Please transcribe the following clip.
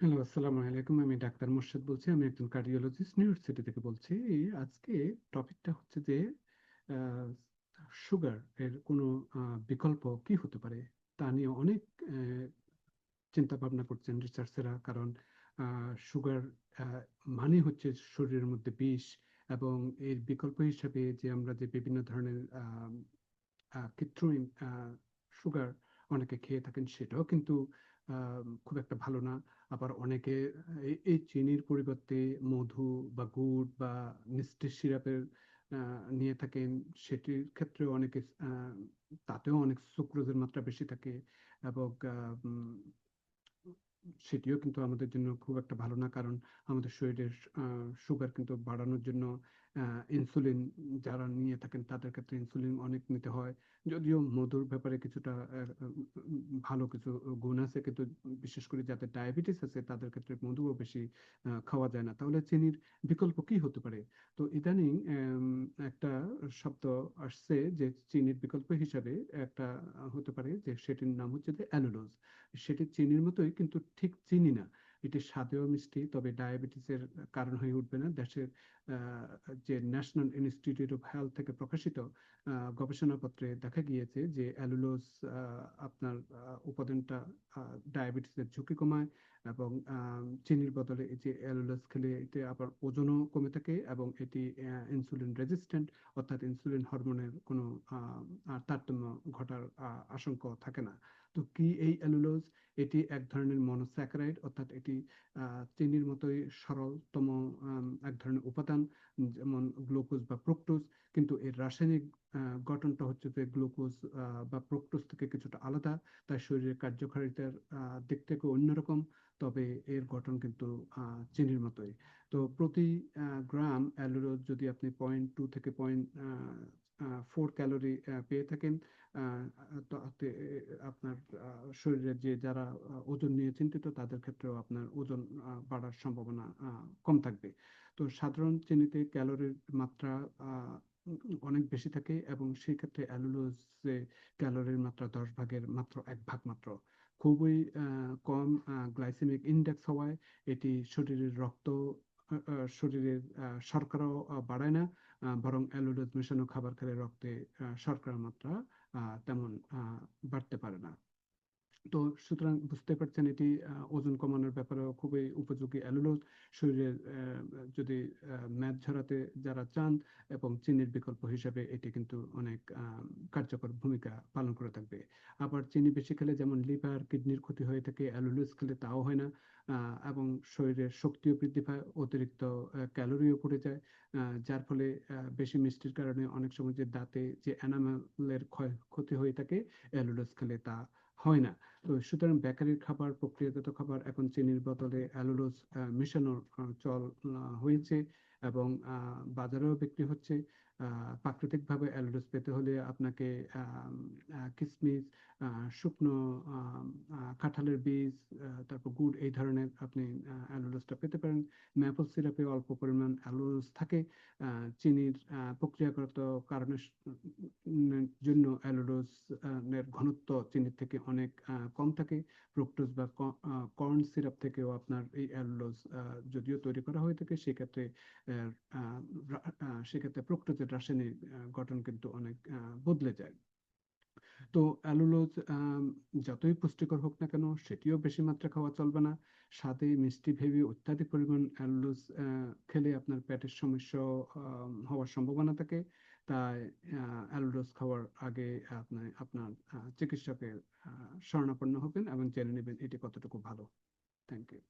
Hello, আসসালামু আলাইকুম। আমি ডাক্তার মোর্শেদ বলছি, আমি একজন কার্ডিওলজিস্ট নিউ ইয়র্ক সিটি থেকে বলছি। আজকে টপিকটা হচ্ছে যে সুগার এর কোনো বিকল্প কি হতে পারে তা নিয়ে অনেক চিন্তা ভাবনা করছেন রিসার্চাররা কারণ সুগার মানে হচ্ছে শরীরের মধ্যে বিষ এবং এর বিকল্প হিসাবে যে আমরা যে বিভিন্ন ধরনের কৃত্রিম সুগার অনেকে খেয়ে থাকেন সেটাও কিন্তু খুব একটা ভালো না। আবার অনেকে এই চিনির পরিবর্তে মধু বা গুড় বা মিষ্টি সিরাপের নিয়ে থাকেন। সেটির ক্ষেত্রেও অনেকে তাতেও অনেক সুক্রোজের মাত্রা বেশি থাকে এবং সেটিও কিন্তু আমাদের জন্য খুব একটা ভালো না। কারণ আমাদের শরীরের সুগার কিন্তু বাড়ানোর জন্য ইনসুলিন যারা নিয়ে থাকেন তাদের ক্ষেত্রে ইনসুলিন অনেক নিতে হয়। যদিও মধুর ব্যাপারে কিছুটা ভালো কিছু গুণ আছে, কিন্তু বিশেষ করে যাদের ডায়াবেটিস আছে তাদের ক্ষেত্রে মধুও বেশি খাওয়া যায় না। তাহলে চিনির বিকল্প কি হতে পারে? তো ইদানিং একটা শব্দ আসছে যে চিনির বিকল্প হিসাবে একটা হতে পারে যে সেটির নাম হচ্ছে যে অ্যালুলোজ সেটি চিনির মতোই কিন্তু ঠিক চিনি না। এটি স্বাদেও মিষ্টি, তবে ডায়াবেটিসের কারণ হয়ে উঠবে না। দেশের যে ন্যাশনাল ইনস্টিটিউট অফ হেলথ থেকে প্রকাশিত গবেষণাপত্রে দেখা গিয়েছে যে অ্যালুলোজ আপনার উপাদানটা ডায়াবেটিসের ঝুঁকি কমায় এবং চিনির বদলে যে অ্যালুলোজ খেলে এতে আবার ওজনও কমে থাকে এবং এটি ইনসুলিন রেজিস্ট্যান্ট, অর্থাৎ ইনসুলিন হরমোনের কোনো তারতম্য ঘটার আশঙ্কা থাকে না। তো কি এই অ্যালুলোজ? এটি এক ধরনের মনোস্যাকারাইড, অর্থাৎ এটি চিনির মতোই সরলতম এক ধরনের উপাদান, যেমন গ্লুকোজ বা প্রোক্টোজ। কিন্তু এর রাসায়নিক গঠনটা হচ্ছে যে গ্লুকোজ বা প্রোক্টোজ থেকে কিছুটা আলাদা, তাই শরীরের কার্যকারিতার দিক থেকে অন্যরকম। তবে এর গঠন কিন্তু চিনির মতোই। তো প্রতি গ্রাম অ্যালুরোজ যদি আপনি পয়েন্ট টু থেকে পয়েন্ট ফোর ক্যালোরি পেয়ে থাকেন। তাতে আপনার শরীরের যে যারা ওজন নিয়ে চিন্তিত তাদের ক্ষেত্রেও আপনার ওজন বাড়ার সম্ভাবনা কম থাকবে। তো সাধারণ চিনিতে ক্যালোরির মাত্রা অনেক বেশি থাকে এবং সেই ক্ষেত্রে অ্যালুলোজে ক্যালোরির মাত্রা দশ ভাগের মাত্র এক ভাগ মাত্র। খুবই কম গ্লাইসেমিক ইন্ডেক্স হওয়ায় এটি শরীরের রক্ত শরীরের শর্করাও বাড়ায় না। বরং অ্যালুলোজ মেশানো খাবার খেলে রক্তে শর্করার মাত্রা তেমন বাড়তে পারে না। তো সুতরাং বুঝতে পারছেন এটি ওজন কমানোর ব্যাপারেও খুবই উপযোগী অ্যালুলোজ। শরীরের যদি ম্যাদ ঝরাতে যারা চান এবং চিনির বিকল্প হিসাবে এটি কিন্তু অনেক কার্যকর ভূমিকা পালন করে থাকবে। আবার চিনি বেশি খেলে যেমন লিভার, কিডনির ক্ষতি হয়ে থাকে, অ্যালুলোজ খেলে তাও হয় না এবং শরীরের শক্তিও বৃদ্ধি পায়, অতিরিক্ত ক্যালোরিও পড়ে যায় যার ফলে বেশি মিষ্টির কারণে অনেক সময় যে দাঁতে যে এনামেলের ক্ষয় ক্ষতি হয়ে থাকে, অ্যালুলোজ খেলে তা হয় না। তো সুতরাং বেকারির খাবার প্রক্রিয়াজাত খাবার, এখন চিনির বদলে অ্যালুলোজ মেশানোর চল হয়েছে এবং বাজারেও বিক্রি হচ্ছে। প্রাকৃতিকভাবে অ্যালুলোজ পেতে হলে আপনাকে কিসমিস শুকনো কাঁঠালের বীজ তারপর গুড়, এই ধরনের আপনি অ্যালুলোজটা পেতে পারেন। ম্যাপল সিরাপে অল্প পরিমাণ অ্যালুলোজ থাকে। চিনির প্রক্রিয়াগত কারণের জন্য অ্যালুলোজ এর ঘনত্ব চিনির থেকে অনেক কম থাকে। ফ্রুক্টোজ বা কর্ন সিরাপ থেকেও আপনার এই অ্যালুলোজ যদিও তৈরি করা হয়ে থাকে, সেক্ষেত্রে সেক্ষেত্রে ফ্রুক্টোজের রাসায়নিক গঠন কিন্তু অনেক বদলে যায়। তো অ্যালুলোজ যতই পুষ্টিকর হোক না কেন, সেটিও বেশি মাত্রা খাওয়া চলবে না। স্বাদে মিষ্টি, ভেবে অত্যাধিক পরিমাণ অ্যালুলোজ খেলে আপনার পেটের সমস্যা হওয়ার সম্ভাবনা থাকে। তাই অ্যালোডোজ খাওয়ার আগে আপনার আপনার চিকিৎসকের শরণাপন্ন হবেন এবং জেনে নেবেন এটি কতটুকু ভালো। Thank you